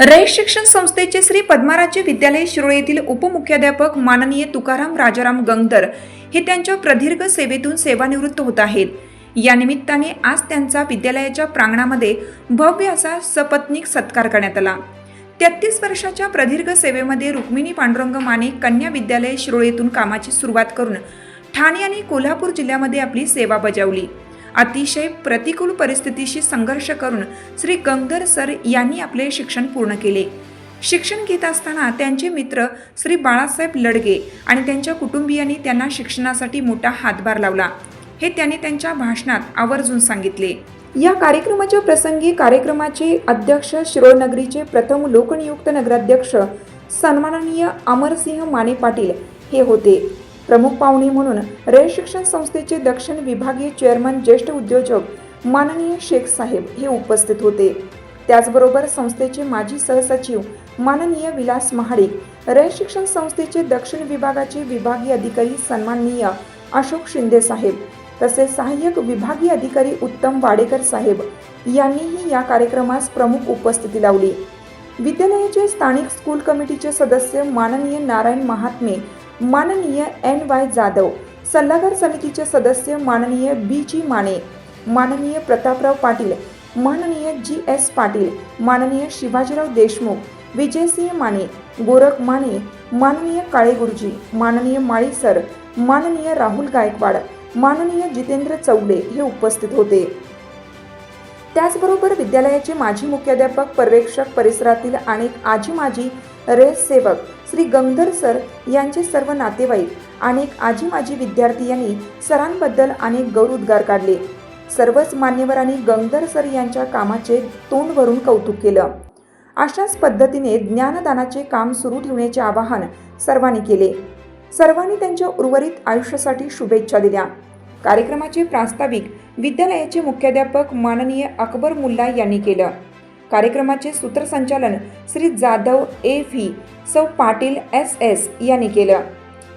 रयत शिक्षण संस्थेचे श्री पद्माराज्य विद्यालय शिरोळ येथील उपमुख्याध्यापक माननीय तुकाराम राजाराम गंगदर हे त्यांच्या प्रदीर्घ सेवेतून सेवानिवृत्त होत आहेत. या निमित्ताने आज त्यांचा विद्यालयाच्या प्रांगणामध्ये भव्य असा सपत्नीक सत्कार करण्यात आला. तेहतीस वर्षाच्या प्रदीर्घ सेवेमध्ये रुक्मिणी पांडुरंग माने कन्या विद्यालय शिरोळे येथून कामाची सुरुवात करून ठाणे आणि कोल्हापूर जिल्ह्यामध्ये आपली सेवा बजावली. अतिशय प्रतिकूल परिस्थितीशी संघर्ष करून श्री गंगधर सर यांनी आपले शिक्षण पूर्ण केले. शिक्षण घेत असताना त्यांचे मित्र श्री बाळासाहेब लडगे आणि त्यांच्या कुटुंबियांनी त्यांना शिक्षणासाठी मोठा हातभार लावला. हे त्यांनी त्यांच्या भाषणात आवर्जून सांगितले. या कार्यक्रमाच्या प्रसंगी कार्यक्रमाचे अध्यक्ष शिरोळनगरीचे प्रथम लोकनियुक्त नगराध्यक्ष सन्माननीय अमरसिंह माने पाटील हे होते. प्रमुख पाहुणे म्हणून रेल शिक्षण संस्थेचे दक्षिण विभागीय चेअरमन ज्येष्ठ उद्योजक माननीय शेख साहेब हे उपस्थित होते. त्याचबरोबर संस्थेचे माजी सहसचिव माननीय विलास महाडिक रेल शिक्षण संस्थेचे दक्षिण विभागाचे विभागीय अधिकारी सन्माननीय अशोक शिंदे साहेब तसेच सहाय्यक विभागीय अधिकारी उत्तम वाडेकर साहेब यांनीही या कार्यक्रमास प्रमुख उपस्थिती लावली. विद्यालयाचे स्थानिक स्कूल कमिटीचे सदस्य माननीय नारायण महात्मे माननीय एन वाय जाधव सल्लागार समितीचे सदस्य माननीय बी जी माने माननीय प्रतापराव पाटील माननीय जी एस पाटील माननीय शिवाजीराव देशमुख विजयसिंह माने गोरख माने माननीय काळे गुरुजी माननीय माळी सर माननीय राहुल गायकवाड माननीय जितेंद्र चौले हे उपस्थित होते. त्याचबरोबर विद्यालयाचे माजी मुख्याध्यापक पर्यवेक्षक परिसरातील अनेक आजी माजी रेस सेवक श्री गंगधर सर यांचे सर्व नातेवाईक अनेक आजी माजी विद्यार्थी यांनी सरांबद्दल अनेक गौरवोद्गार काढले. सर्वच मान्यवरांनी गंगधर सर यांच्या कामाचे तोंड भरून कौतुक केलं. अशाच पद्धतीने ज्ञानदानाचे काम सुरू ठेवण्याचे आवाहन सर्वांनी केले. सर्वांनी त्यांच्या उर्वरित आयुष्यासाठी शुभेच्छा दिल्या. कार्यक्रमाचे प्रास्ताविक विद्यालयाचे मुख्याध्यापक माननीय अकबर मुल्ला यांनी केलं. कार्यक्रमाचे सूत्रसंचालन श्री जाधव ए व्ही सौ पाटील एस एस यांनी केलं.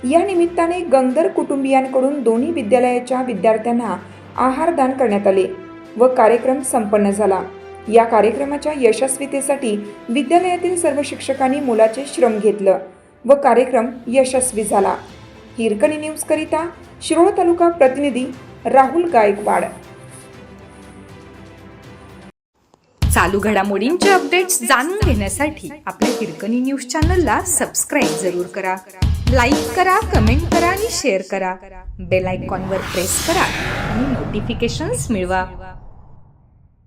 या निमित्ताने गंगधर कुटुंबियांकडून दोन्ही विद्यालयाच्या विद्यार्थ्यांना आहारदान करण्यात आले व कार्यक्रम संपन्न झाला. या कार्यक्रमाच्या यशस्वीतेसाठी विद्यालयातील सर्व शिक्षकांनी मुलाचे श्रम घेतलं. व कार्यक्रम यशस्वी झाला. हिरकणी न्यूजकरिता शिरोळ तालुका प्रतिनिधी राहुल गायकवाड. चालू घडामोडींचे अपडेट्स जाणून घेण्यासाठी आपल्या हिरकणी न्यूज चॅनलला सबस्क्राईब जरूर करा. लाईक करा कमेंट करा आणि शेअर करा. बेल आयकॉनवर प्रेस करा आणि नोटिफिकेशन्स मिळवा.